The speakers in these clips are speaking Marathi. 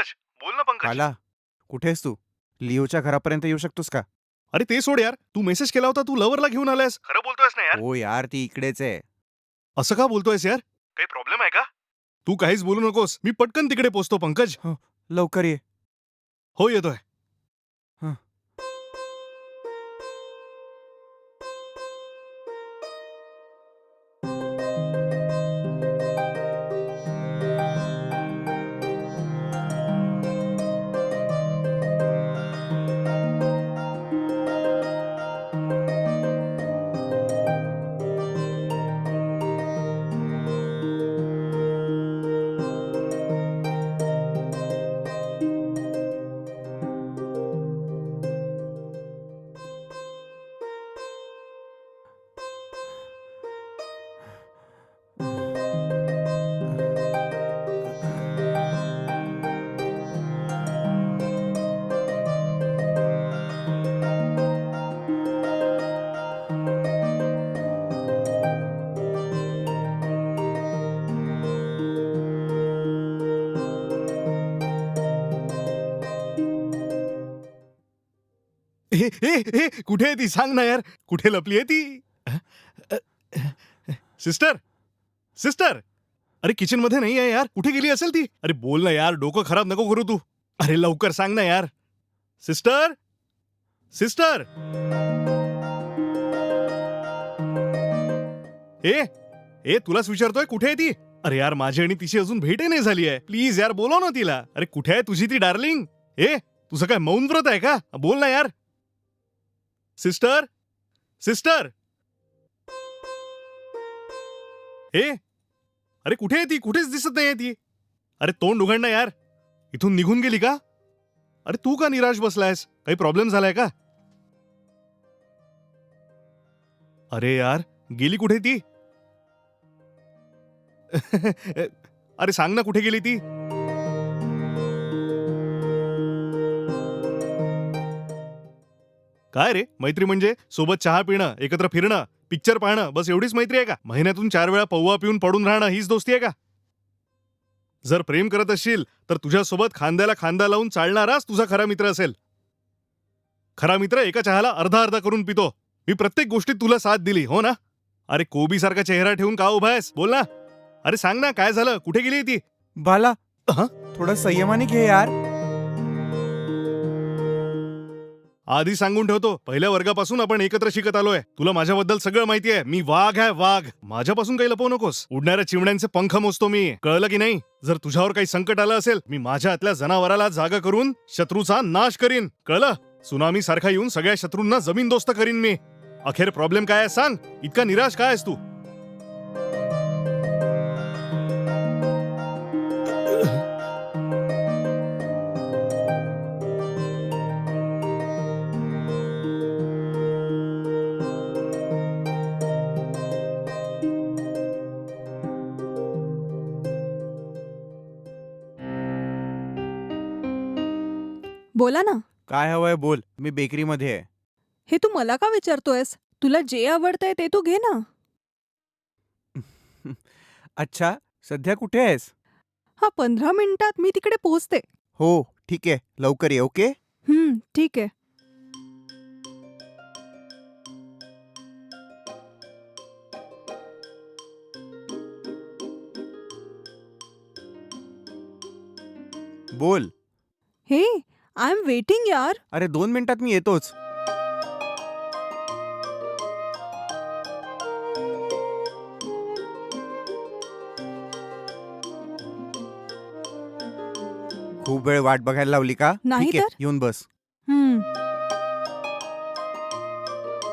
पंकज बोल ना पंकज. आला कुठेस तू? लिओच्या घरापर्यंत येऊ शकतोस का? अरे ते सोड यार तू मेसेज केला होता तू लवरला घेऊन आलायस. खरं बोलतोयस ना यार. हो यार ती इकडेच आहे. असं का बोलतोयस यार? काही प्रॉब्लेम आहे का? तू काहीच बोलू नकोस मी पटकन तिकडे पोचतो पंकज. लवकर ये. हो येतोय. हे कुठे आहे ती? सांग ना यार. कुठे लपली आहे ती? Sister sister. अरे किचनमध्ये नाही आहे यार. कुठे गेली असेल ती? अरे बोल ना यार. डोकं खराब नको करू तू. अरे लवकर सांग ना यार. Sister sister. ए ए तुलाच विचारतोय कुठे आहे ती? अरे यार माझी आणि तिची अजून भेटही नाही झाली आहे. प्लीज यार बोलव ना तिला. अरे कुठे आहे तुझी ती डार्लिंग? ए तुझं काय मौन व्रत आहे का? बोल ना यार. सिस्टर? सिस्टर? ए अरे कुठे आहे ती? कुठेच दिसत नाही ती. अरे तोंड उघड ना यार. इथून निघून गेली का? अरे तू का निराश बसलायस? काही प्रॉब्लेम झालाय का? अरे यार गेली कुठे ती? अरे सांग ना कुठे गेली ती? काय रे? मैत्री म्हणजे? सोबत चहा पिणं एकत्र फिरणं पिक्चर पाहणं बस एवढीच मैत्री आहे का? महिन्यातून चार वेळा पौवा पिऊन पडून राहणं हीच दोस्ती आहे का? जर प्रेम करत असशील तर तुझ्यासोबत खांद्याला खांदा लावून चालणाराच तुझा खरा मित्र असेल. खरा मित्र एका चहाला अर्धा अर्धा करून पितो. मी प्रत्येक गोष्टीत तुला साथ दिली हो ना? अरे कोबी सारखा चेहरा ठेवून का उभा आहेस? बोल ना. अरे सांग ना काय झालं? कुठे गेली ती? बाला? थोडं संयमाने घे यार. आधी सांगून ठेवतो पहिल्या वर्गापासून आपण एकत्र शिकत आलोय. तुला माझ्याबद्दल सगळं माहिती आहे मी वाघ आहे वाघ. माझ्यापासून काही लपवू नकोस. उडणाऱ्या चिमण्यांचे पंख मोजतो मी. कळलं की नाही? जर तुझ्यावर काही संकट आलं असेल मी माझ्या आतल्या जनावराला जागा करून शत्रूचा नाश करीन. कळलं? सुनामी सारखा येऊन सगळ्या शत्रूंना जमीन दोस्त करीन मी. अखेर प्रॉब्लेम काय आहे सांग? इतका निराश काय आहेस तू? बोला ना. काय हवंय बोल मी बेकरीमध्ये आहे. हे तू मला का विचारतोयस? तुला जे आवडतंय ते तू घे ना. अच्छा सध्या कुठे आहेस? हा पंधरा मिनिटात मी तिकडे पोहोचते. हो ठीक आहे लवकर ये ओके? हम्म ठीक आहे. बोल. हे आय एम वेटिंग यार. अरे दोन मिनिटात मी येतोच. खूप वेळ वाट बघायला लावली का? नाही ठीक आहे तर. येऊन बस. हम्म.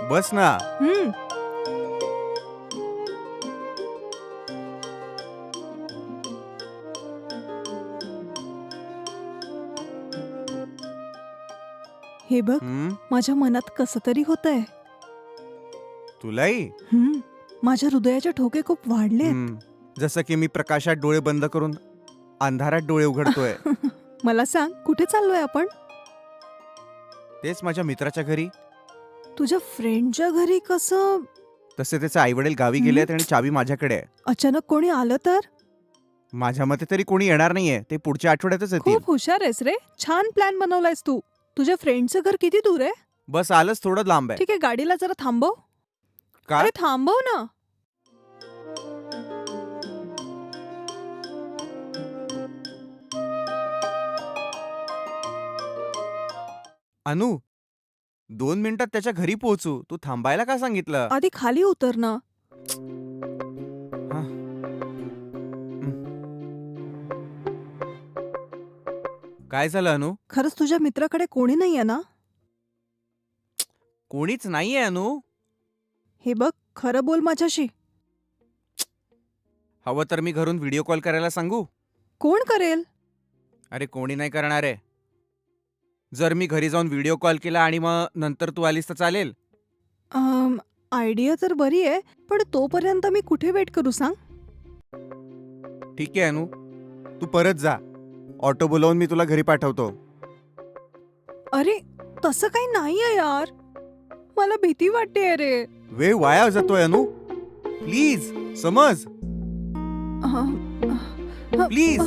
बस ना. हम्म. हे बघ हं? माझ्या मनात कसं तरी होतंय. तुलाही हम्म माझ्या हृदयाचे ठोके खूप वाढले हं. जसं की मी प्रकाशात डोळे बंद करून अंधारात डोळे उघडतोय. मला सांग कुठे चाललोय आपण? तेच माझ्या मित्राच्या घरी. तुझ्या फ्रेंडच्या घरी कसं? तसे त्याचे आई वडील गावी गेले आहेत आणि चावी माझ्याकडे आहे. अचानक कोणी आलं तर? माझ्या मते तरी कोणी येणार नाहीये ते पुढच्या आठवड्यातच येतील. खूप हुशार आहेस रे छान प्लॅन बनवलायस तू. तुझ्या फ्रेंडचं घर किती दूर आहे? बस आलंच थोडं लांब आहे. ठीक आहे गाडीला जरा थांबव. का? अरे थांबव ना. अनु दोन मिनिटात त्याच्या घरी पोहोचू. तू थांबायला का सांगितलं? आधी खाली उतर ना काय झालं अनु? खरंच तुझ्या मित्राकडे कोणी नाहीये ना? कोणीच नाहीये अनु. हे बघ खरं बोल माझ्याशी. हवं तर मी घरून व्हिडिओ कॉल करायला सांगू? कोण करेल? अरे कोणी नाही करणार आहे. जर मी घरी जाऊन व्हिडिओ कॉल केला आणि मग नंतर तू आलीस तर चालेल? अम, आयडिया तर बरी आहे पण तोपर्यंत मी कुठे वेट करू सांग? ठीक आहे अनु. तू परत जा. ऑटो बोलवून मी तुला घरी पाठवतो. अरे तसं काही नाहीये यार. मला भीती वाटते रे वेळ वाया जातोय अनु. प्लीज समज. प्लीज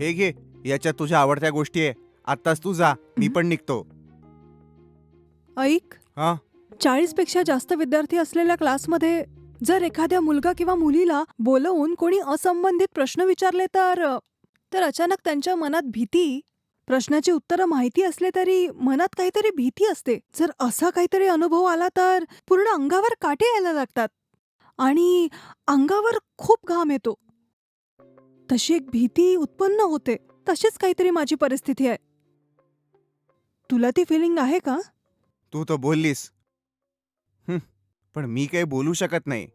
हे घे याच्यात तुझ्या आवडत्या गोष्टी आहे. आत्ताच तू जा मी पण निघतो. ऐक. हा? चाळीसपेक्षा जास्त विद्यार्थी असलेल्या क्लासमध्ये जर एखाद्या मुलगा किंवा मुलीला बोलवून कोणी असंबंधित प्रश्न विचारले तर तर अचानक त्यांच्या मनात भीती प्रश्नाची उत्तरं माहिती असले तरी मनात काहीतरी भीती असते. जर असा काहीतरी अनुभव आला तर पूर्ण अंगावर काटे यायला लागतात आणि अंगावर खूप घाम येतो. तशी एक भीती उत्पन्न होते. तशीच काहीतरी माझी परिस्थिती आहे. तुला ती फिलिंग आहे का? तू तर बोललीस. पण मी काही बोलू शकत नाही.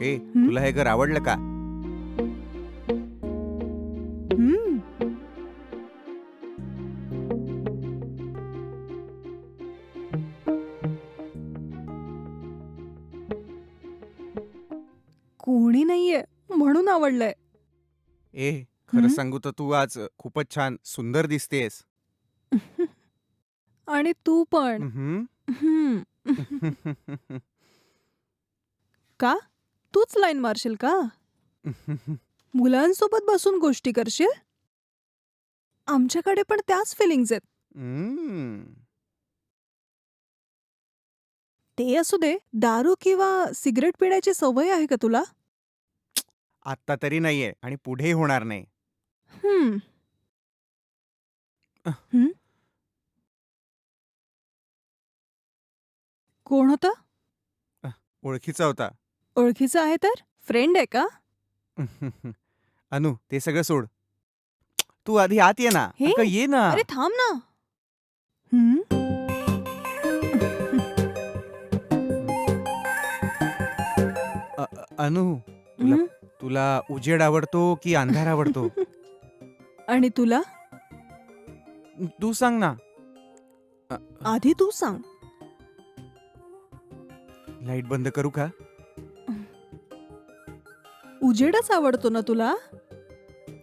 हे तुला हे घर आवडलं का हम्म. कोणी नाहीये म्हणून आवडलंय ए खरं हं? सांगू तर तू आज खूपच छान सुंदर दिसतेस आणि तू पण? हम्म. का तूच लाईन मारशील का? मुलांसोबत बसून गोष्टी करशील? आमच्याकडे पण त्याच फिलिंग्स आहेत. हं. ते असू दे दारू किंवा सिगरेट पिण्याची सवय आहे का तुला? आत्ता तरी नाहीये आणि पुढेही होणार नाही. हम्म. अह. कोण होता? ओळखीचा होता. ओळखीचा आहे तर? फ्रेंड आहे का? अनु ते सगळं सोड. तू आधी आत ये ना. हे? अगं, ये ना. अरे थांब ना. हं? अ- अ- अनु तुला? तुला उजेड आवडतो की अंधार आवडतो? आणि तुला? तू सांग ना. आधी तू सांग. लाइट बंद करू का? उजेडच आवडतो ना तुला?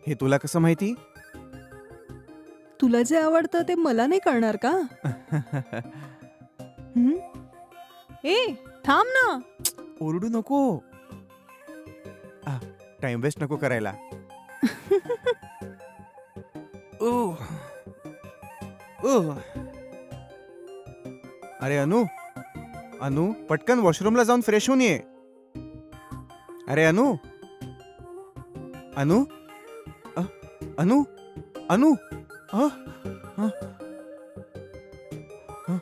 हे तुला कसं माहिती? तुला जे आवडतं ते मला नाही कळणार का? हं? ए थांब ना. ओरडू नको. टाइम वेस्ट नको करायला. ओह. ओह. अरे अनु अनु पटकन वॉशरूमला जाऊन फ्रेश होऊन ये. अरे अनु अनु? अ, अनु? अनु? अ, अ, अ,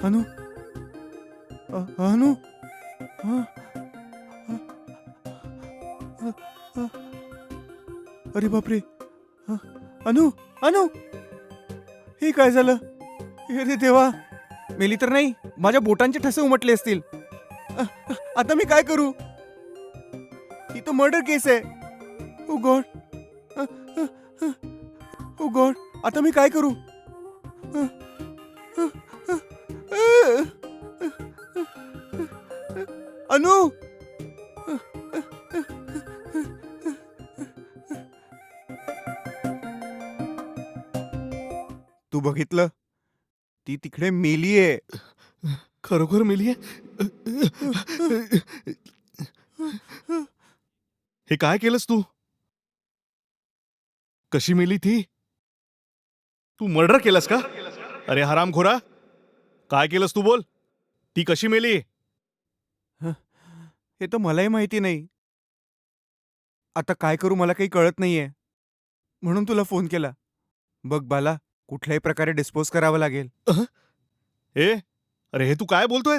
अनु? अ, अनु? अ, अ, अ, अ. अरे बापरे! अ, अनु? अनु? हे काय झालं? हे रे देवा! मेली तर नाही माझ्या बोटांचे ठसे उमटले असतील. अ, आता मी काय करू? ही तो मर्डर केस आहे. ओ गॉड ओ गॉड आता मी काय करू अनु तू बघितलं ती तिकडे मेलीये खरोखर मेली हे काय केलंस तू कशी मेली ती? तू मर्डर केलंस का? अरे हरामखोरा काय केलंस तू बोल? ती कशी मेली? हे तर मलाही माहिती नाही. आता काय करू मला काही कळत नाहीये. म्हणून तुला फोन केला. बघ बाला कुठल्याही प्रकारे डिस्पोज करावं लागेल. ए अरे हे तू काय बोलतोय?